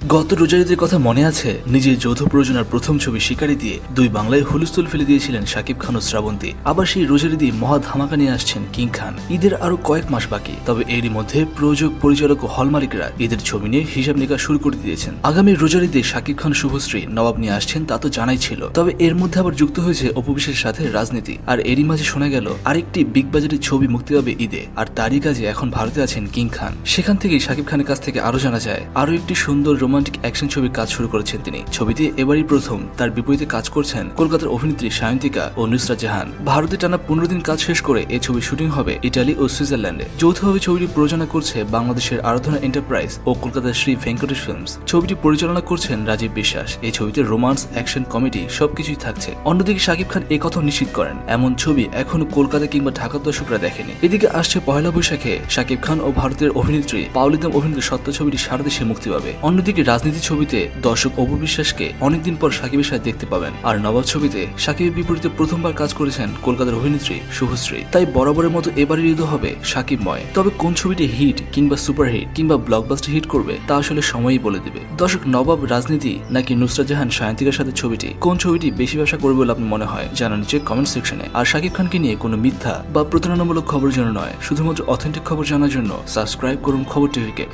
গত রোজারিদের কথা মনে আছে? নিজের যৌথ প্রযোজনার প্রথম ছবি শিকারি দিয়ে দুই বাংলায় হুলস্থুল ফেলে দিয়েছিলেন শাকিব খান ও শ্রাবন্তী। আবার সেই রোজারিদি মহা ধামাকা নিয়ে আসছেন কিং খান। ঈদের আরও কয়েক মাস বাকি। তবে এরই মধ্যে প্রযোজক, পরিচালক ও হল মালিকরা ঈদের ছবি নিয়ে হিসাব নিকাশ শুরু করে দিয়েছেন। আগামী রোজারিদে শাকিব খান শুভশ্রী, নবাব নিয়ে আসছেন তা তো জানাই ছিল। তবে এর মধ্যে আবার যুক্ত হয়েছে অপবিশ্বের সাথে রাজনীতি। আর এরই মাঝে শোনা গেল, আরেকটি বিগ বাজারের ছবি মুক্তি পাবে ঈদে। আর তারই কাজে এখন ভারতে আছেন কিং খান। সেখান থেকেই শাকিব খানের কাছ থেকে আরও জানা যায়, আরও একটি সুন্দর রোমান্টিক অ্যাকশন ছবির কাজ শুরু করেছেন তিনি। ছবিতে এবারই প্রথম। তার বিপরীতে কাজ করছেন কলকাতার অভিনেত্রী সায়ন্তিকা ও নুসরাত জাহান। ভারতে টানা পনেরো দিন কাজ শেষ করে এই ছবির শুটিং হবে ইটালি ও সুইজারল্যান্ডে। যৌথভাবে ছবিটি প্রযোজনা করছে বাংলাদেশের আরাধনা এন্টারপ্রাইজ ও কলকাতার শ্রী ভেঙ্কটেশ ফিল্মস। ছবিটি পরিচালনা করছেন রাজীব বিশ্বাস। এই ছবিতে রোমান্স, অ্যাকশন, কমেডি সবকিছুই থাকছে। অন্যদিকে শাকিব খান এই কথা নিশ্চিত করেন, এমন ছবি এখনও কলকাতা কিংবা ঢাকার দর্শকরা দেখেনি। এদিকে আসছে পয়লা বৈশাখে শাকিব খান ও ভারতের অভিনেত্রী পাউলিদম অভিনীত সত্য ছবিটি সারা দেশে মুক্তি পাবে। অন্যদিকে রাজনীতি ছবিতে দর্শক অপু বিশ্বাসকে অনেকদিন পর সাকিবের সাথে দেখতে পাবেন। আর নবাব ছবিতে সাকিবের বিপরীতে প্রথমবার কাজ করেছেন কলকাতার অভিনেত্রী শুভশ্রী। তাই বরাবরের মতো এবারের ঈদও হবে সাকিবময়। তবে কোন ছবিটি হিট কিংবা সুপারহিট কিংবা ব্লকবাস্টার হিট করবে, তা আসলে সময়ই বলে দিবে। দর্শক, নবাব রাজনীতি নাকি নুসরাত জাহান সায়ন্তিকার সাথে ছবিটি, কোন ছবিটি বেশি ব্যবসা করবে বলে আপনার মনে হয় জানা নিচে কমেন্ট সেকশনে আর সাকিব খানকে নিয়ে কোনো মিথ্যা বা প্রতারণামূলক খবর জন্য নয়, শুধুমাত্র অথেন্টিক খবর জানার জন্য সাবস্ক্রাইব করুন খবর টিভিকে।